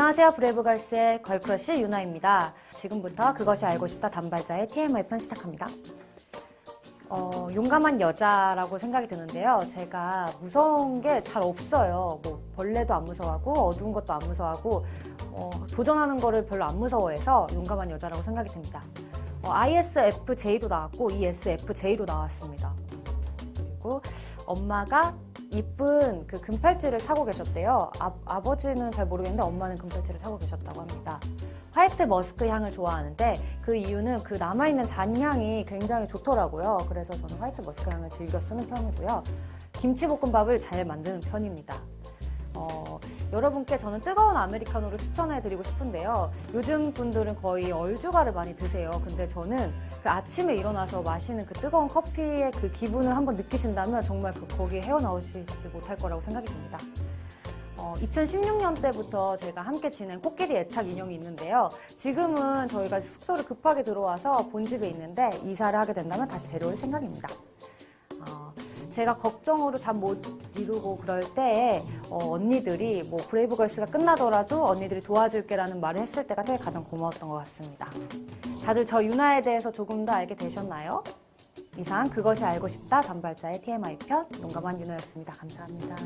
안녕하세요. 브레이브걸스의 걸크러쉬 유나입니다. 지금부터 그것이 알고 싶다 단발자의 TMI 편 시작합니다. 어, 용감한 여자라고 생각이 드는데요. 제가 무서운 게 잘 없어요. 뭐 벌레도 안 무서워하고 어두운 것도 안 무서워하고 어, 도전하는 거를 별로 안 무서워해서 용감한 여자라고 생각이 듭니다. 어, ISFJ도 나왔고 ESFJ도 나왔습니다. 그리고 엄마가 이쁜 그 금팔찌를 차고 계셨대요. 아, 아버지는 잘 모르겠는데 엄마는 금팔찌를 차고 계셨다고 합니다. 화이트 머스크 향을 좋아하는데 그 이유는 그 남아있는 잔향이 굉장히 좋더라고요. 그래서 저는 화이트 머스크 향을 즐겨 쓰는 편이고요. 김치볶음밥을 잘 만드는 편입니다. 어, 여러분께 저는 뜨거운 아메리카노를 추천해 드리고 싶은데요. 요즘 분들은 거의 얼주가를 많이 드세요. 근데 저는 그 아침에 일어나서 마시는 그 뜨거운 커피의 그 기분을 한번 느끼신다면 정말 그 거기에 헤어나오시지 못할 거라고 생각이 듭니다. 어, 2016년 때부터 제가 함께 지낸 코끼리 애착 인형이 있는데요. 지금은 저희가 숙소를 급하게 들어와서 본집에 있는데 이사를 하게 된다면 다시 데려올 생각입니다. 어, 제가 걱정으로 잠 못 이루고 그럴 때에 어, 언니들이 뭐 브레이브걸스가 끝나더라도 언니들이 도와줄게라는 말을 했을 때가 제일 가장 고마웠던 것 같습니다. 다들 저 유나에 대해서 조금 더 알게 되셨나요? 이상 그것이 알고 싶다 단발자의 TMI 편 용감한 유나였습니다. 감사합니다.